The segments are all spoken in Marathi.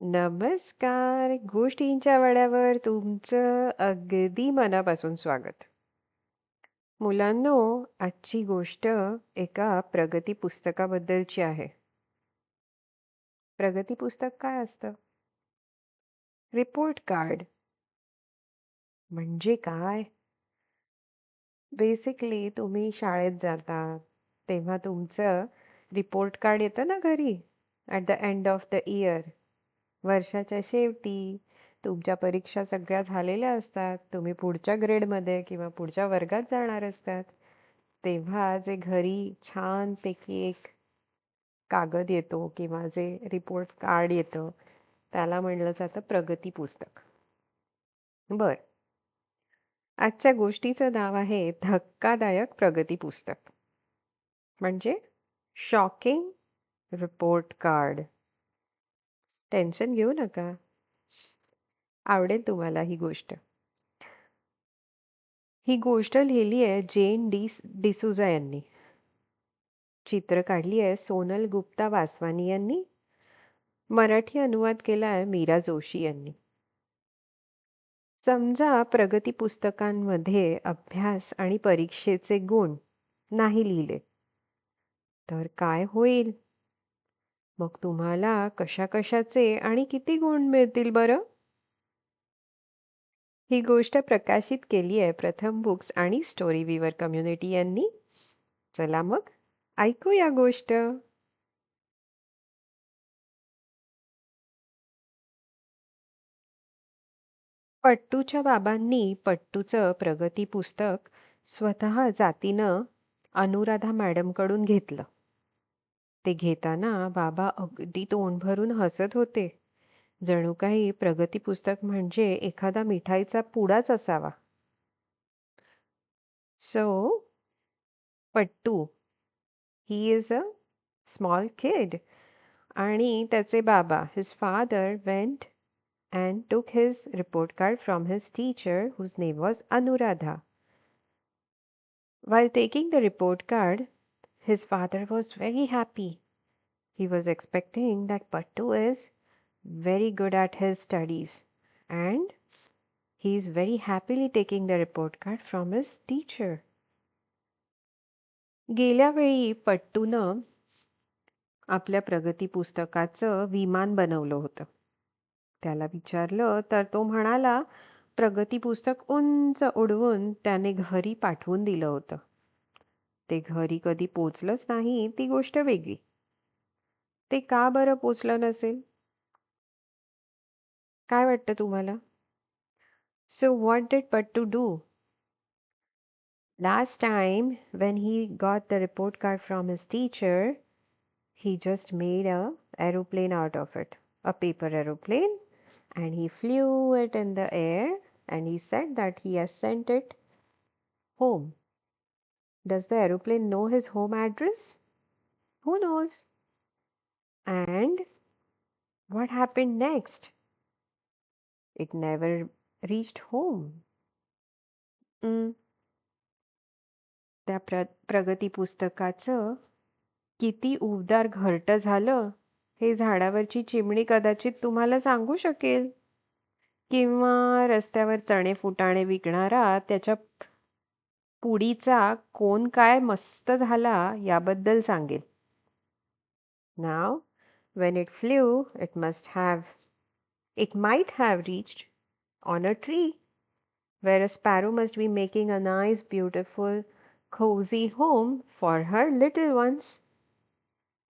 नमस्कार. गोष्टींच्या वड्यावर तुमचं अगदी मनापासून स्वागत. मुलांनो, आजची गोष्ट एका प्रगती पुस्तकाबद्दलची आहे. प्रगती पुस्तक काय असतं? Report card. म्हणजे काय? बेसिकली तुम्ही शाळेत जाता, तेव्हा तुमचं रिपोर्ट कार्ड येतं ना घरी at the end of the year. वर्षाच्या शेवटी तुमच्या परीक्षा सगळ्या झालेल्या असतात. तुम्ही पुढच्या ग्रेडमध्ये किंवा पुढच्या वर्गात जाणार असतात. तेव्हा जे घरी छानपैकी एक कागद येतो किंवा जे रिपोर्ट कार्ड येतं, त्याला म्हणलं जातं प्रगती पुस्तक. बर आजच्या गोष्टीचं नाव आहे धक्कादायक प्रगती पुस्तक. म्हणजे शॉकिंग रिपोर्ट कार्ड. टेन्शन घेऊ नका. आवडेल तुम्हाला ही गोष्ट. ही गोष्ट लिहिली आहे जेन डी डिसुजा यांनी. चित्र काढली आहे सोनल गुप्ता वासवानी यांनी. मराठी अनुवाद केला आहे मीरा जोशी यांनी. समजा प्रगती पुस्तकांमध्ये अभ्यास आणि परीक्षेचे गुण नाही लिहिले, तर काय होईल? मग तुम्हाला कशा-कशाचे आणि किती गुण मिळतील बरं? ही गोष्ट प्रकाशित केली आहे प्रथम बुक्स आणि स्टोरी विवर कम्युनिटी यांनी. चला मग ऐकूया गोष्ट. पट्टूच्या बाबांनी पट्टूचं प्रगती पुस्तक स्वतः जातीनं अनुराधा मॅडमकडून घेतलं. ते घेताना बाबा अगदी तोंड भरून हसत होते. जणू काही प्रगती पुस्तक म्हणजे एखादा मिठाईचा पुडाच असावा. So so, Pattu he is a small kid आणि त्याचे बाबा his father went and took his report card from his teacher whose name was Anuradha while taking the report card his father was very happy. He was expecting that Pattu is very good at his studies and he is very happily taking the report card from his teacher. गेल्या वेळी पट्टूनं आपल्या प्रगती पुस्तकाचं विमान बनवलं होतं. त्याला विचारलं तर तो म्हणाला प्रगती पुस्तक उंच उडवून त्याने घरी पाठवून दिलं होतं. ते घरी कधी पोचलंच नाही ती गोष्ट वेगळी. ते का बरं पोचलं नसेल? काय वाटतं तुम्हाला? So what did Pattu do? Last time, when he got the report card from his teacher, he just made a aeroplane out of it, a paper aeroplane, and he flew it in the air and he said that he has sent it home. Does the aeroplane know his home address? Who knows? And what happened next? It never reached home. Mm. त्या प्र प्रगती पुस्तकाचं किती उबदार घरटं झालं हे झाडावरची चिमणी कदाचित तुम्हाला सांगू शकेल. किंवा रस्त्यावर चणे फुटाणे विकणारा त्याच्या पुडीचा कोण काय मस्त झाला याबद्दल सांगेल. Now, when it flew, it must have, it might have reached on a tree where a sparrow must be making a nice, beautiful, cozy home for her little ones.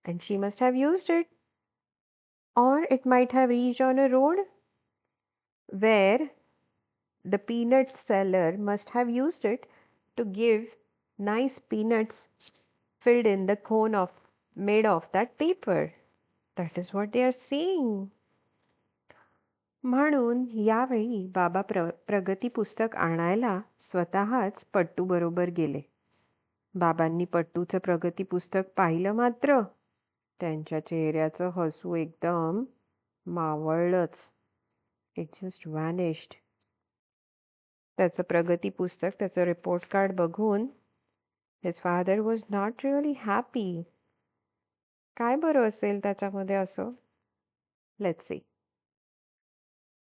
And she must have used it. Or it might have reached on a road where the peanut seller must have used it to give nice peanuts filled in the cone of made of that paper. That is what they are saying. म्हणून यावेळी बाबा प्र प्रगती पुस्तक आणायला स्वतःच पट्टू बरोबर गेले. बाबांनी पट्टूचं प्रगती पुस्तक पाहिलं मात्र त्यांच्या चेहऱ्याचं हसू एकदम मावळलंच. It just व्हॅनिश्ड. त्याचं प्रगती पुस्तक त्याचं रिपोर्ट कार्ड बघून his father was not really happy. काय बरं असेल त्याच्यामध्ये असं? Let see.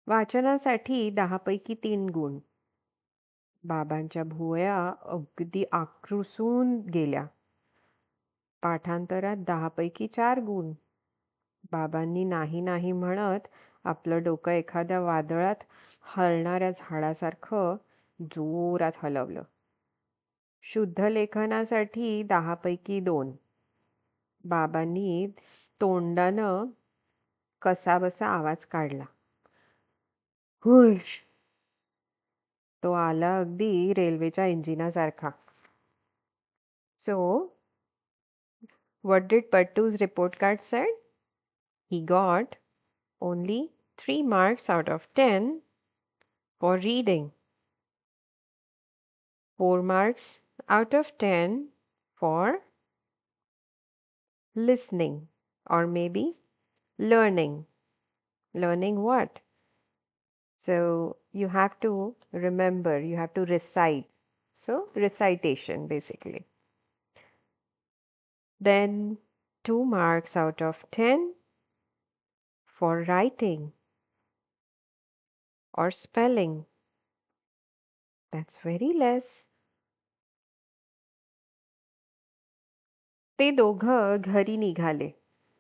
वाचनासाठी दहापैकी तीन गुण बाबांच्या भुवया अगदी आकृसून गेल्या पाठांतरात दहापैकी चार गुण बाबांनी नाही नाही म्हणत आपलं डोकं एखाद्या वादळात हलणाऱ्या झाडासारखं जोरात हलवलं. शुद्ध लेखनासाठी दहापैकी दोन. बाबांनी तोंडानं कसाबसा आवाज काढला. हुश. तो आला अगदी रेल्वेच्या इंजिनासारखा. So what did Pattu's report card said he got only 3 marks out of 10 for reading, 4 marks out of 10 for listening or maybe learning. Learning what? So you have to remember, you have to recite. So, recitation basically. Then 2 marks out of 10 for writing or spelling. That's very less. ते दोघं घरी निघाले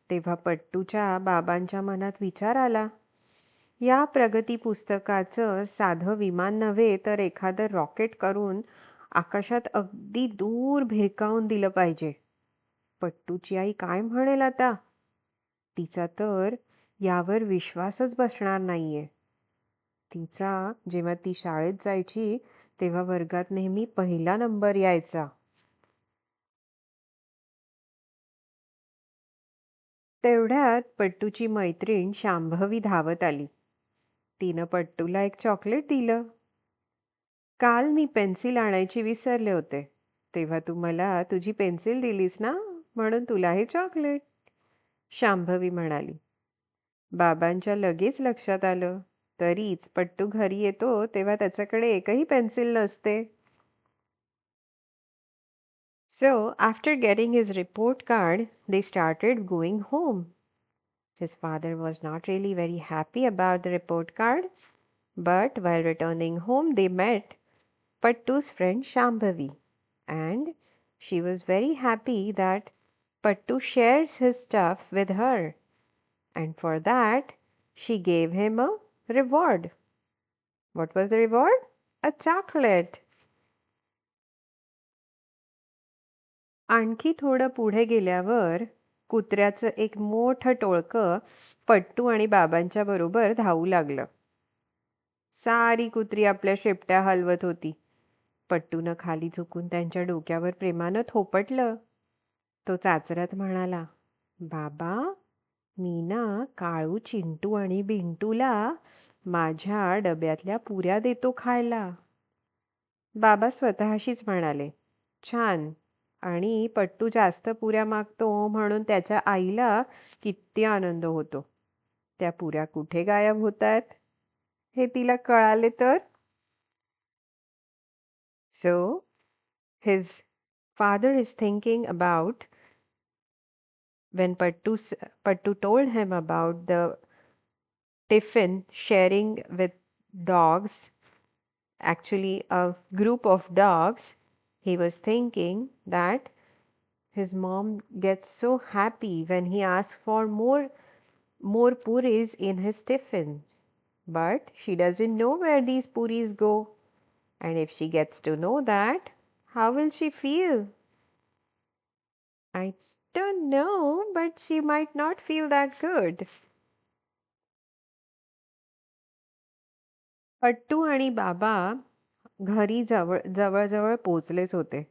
तेव्हा पट्टूच्या बाबांच्या मनात विचार आला या प्रगती पुस्तकाचं साधं विमान नव्हे तर एखादं रॉकेट करून आकाशात अगदी दूर भिरकावून दिलं पाहिजे पट्टूची आई काय म्हणेल आता तिचा तर यावर विश्वासच बसणार नाहीये. तिचा जेव्हा ती शाळेत जायची तेव्हा वर्गात नेहमी पहिला नंबर यायचा. तेवढ्यात पट्टूची मैत्रीण शांभवी धावत आली. तिनं पट्टूला एक चॉकलेट दिलं. काल मी पेन्सिल आणायची विसरले होते. तेव्हा तू मला तुझी पेन्सिल दिलीस ना? म्हणून तुला हे चॉकलेट. शांभवी म्हणाली. बाबांच्या लगेच लक्षात आलं तरीच पट्टू घरी येतो तेव्हा त्याच्याकडे एकही पेन्सिल नसते So, after getting his report card, they started going home. His father was not really very happy about the report card, but while returning home, they met Pattu's friend Shambhavi, and she was very happy that Pattu shares his stuff with her, And for that, she gave him a reward. What was the reward? A chocolate. आणखी थोडं पुढे गेल्यावर कुत्र्याचं एक मोठं टोळकं पट्टू आणि बाबांच्या बरोबर धावू लागलं सारी कुत्री आपल्या शेपट्या हलवत होती पट्टूनं खाली झुकून त्यांच्या डोक्यावर प्रेमानं थोपटलं तो चाचरत म्हणाला बाबा मी ना काळू चिंटू आणि बिंटूला माझ्या डब्यातल्या पुऱ्या देतो खायला. बाबा स्वतःशीच म्हणाले छान. आणि पट्टू जास्त पुऱ्या मागतो म्हणून त्याच्या आईला किती आनंद होतो. त्या पुऱ्या कुठे गायब होत आहेत हे तिला कळाले तर? So his father is thinking about when Pattu, Pattu told him about the tiffin sharing with dogs, actually a group of dogs, he was thinking that his mom gets so happy when he asks for more more puris in his tiffin. But she doesn't know where these puris go. And if she gets to know that how will she feel i don't know but she might not feel that good. Pattu आणि बाबा घरी जवळ जवळजवळ पोचलेच होते.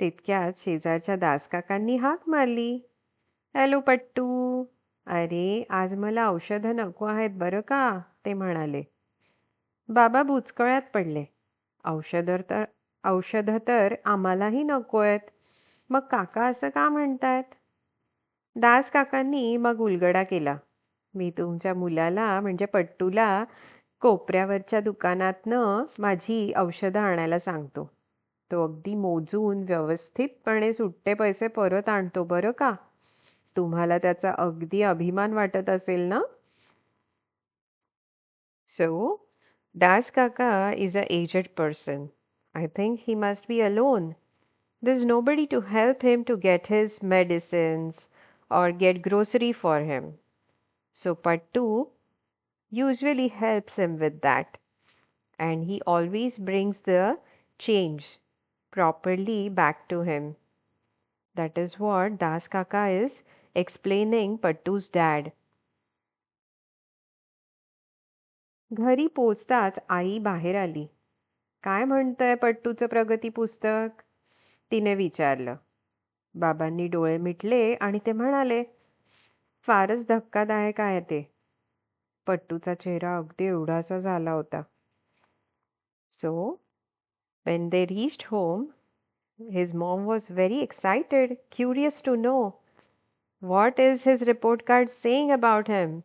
तितक्यात शेजारच्या दासकाकांनी हाक मारली. हॅलो पट्टू. अरे आज मला औषधं नको आहेत बरं का? ते म्हणाले. बाबा बुचकळ्यात पडले. औषधं तर औषधं तर आम्हालाही नको आहेत. मग काका असं का म्हणतायत? दास काकांनी मग उलगडा केला. मी तुमच्या मुलाला म्हणजे पट्टूला कोपऱ्यावरच्या दुकानातनं माझी औषधं आणायला सांगतो. तो अगदी मोजून व्यवस्थितपणे सुट्टे पैसे परत आणतो बरं का? तुम्हाला त्याचा अगदी अभिमान वाटत असेल ना? So, दास काका is a aged person I think he must be alone There's nobody to help him to get his medicines or get grocery for him. So Pattu usually helps him with that. And he always brings the change properly back to him. That is what Das Kaka is explaining Pattu's dad. घरी पोचताच आई बाहेर आली काय म्हणतंय पट्टूचं प्रगती पुस्तक तिने विचारलं. बाबांनी डोळे मिटले आणि ते म्हणाले फारच धक्कादायक आहे ते. पट्टूचा चेहरा अगदी एवढासा झाला होता. So when they reached home his mom was very excited curious to know what is his report card saying about him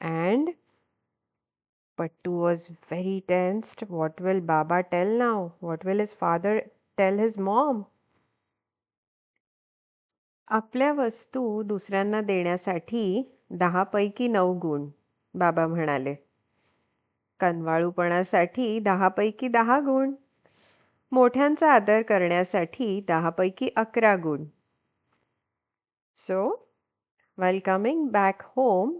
and Pattu was very tensed what will बाबा tell now what will is father tell his mom आपल्या वस्तू दुसऱ्यांना देण्यासाठी दहा पैकी नऊ गुण बाबा म्हणाले. कनवाळूपणासाठी दहा पैकी दहा गुण. मोठ्यांचा आदर करण्यासाठी दहा पैकी अकरा गुण. So welcoming back home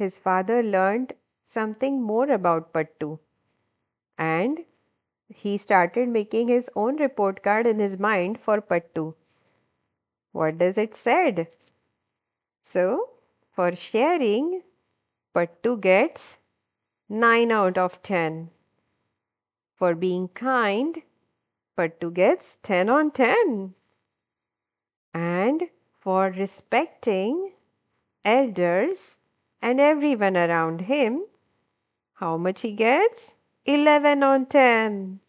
his father learn something more about Pattu and he started making his own report card in his mind for Pattu. What does it said? So, for sharing, Pattu gets 9 out of 10. For being kind, Pattu gets 10 on 10. And for respecting elders and everyone around him, how much he gets? 11 on 10.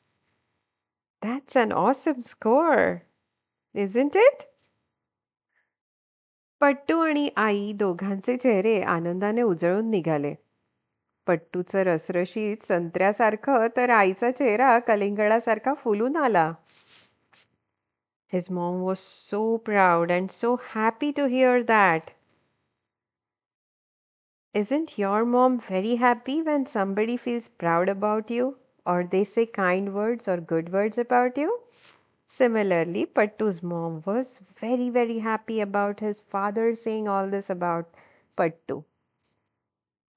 That's an awesome score, isn't it? Pattu आणि आई दोघांचे चेहरे आनंदाने उजळून निघाले पट्टूचं रसरशीत संत्र्यासारखं तर आईचा चेहरा कलिंगडासारखा फुलून आला his mom was so proud and so happy to hear that Isn't your mom very happy when somebody feels proud about you or they say kind words or good words about you? Similarly, Pattu's mom was very, very happy about his father saying all this about Pattu.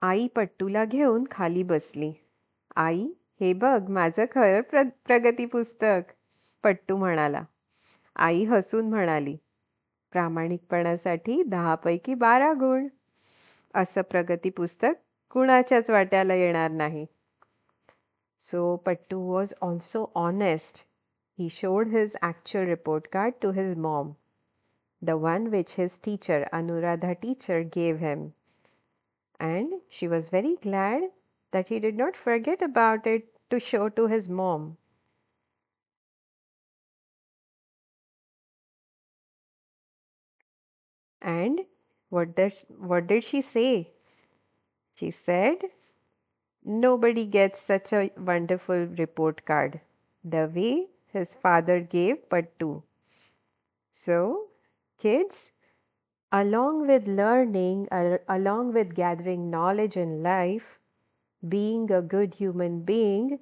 आई पट्टूला घेऊन खाली बसली आई हे बघ माझं खरं प्र प्रगती पुस्तक पट्टू म्हणाला आई हसून म्हणाली प्रामाणिकपणासाठी दहापैकी बारा गुण असं प्रगती पुस्तक कुणाच्याच वाट्याला येणार नाही so Pattu was also honest he showed his actual report card to his mom, the one which his teacher, Anuradha teacher, gave him. And she was very glad that he did not forget about it to show to his mom. And what did, what did she say? She said, Nobody gets such a wonderful report card the way his father gave Pattu. So, kids, along with learning, along with gathering knowledge in life, being a good human being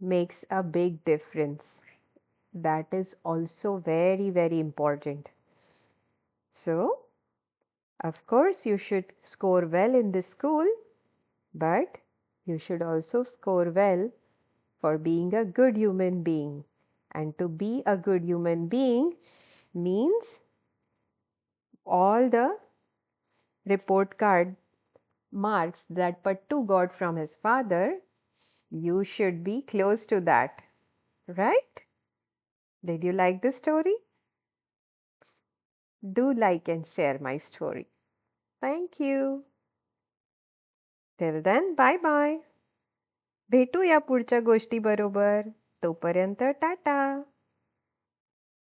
makes a big difference. That is also very, very important. So, of course, you should score well in the school, but you should also score well for being a good human being. And to be a good human being means all the report card marks that Pattu got from his father, you should be close to that. Right? Did you like the story? Do like and share my story. Thank you. Till then, bye bye. भेटूया पुढच्या गोष्टी बरोबर तोपर्यंत टाटा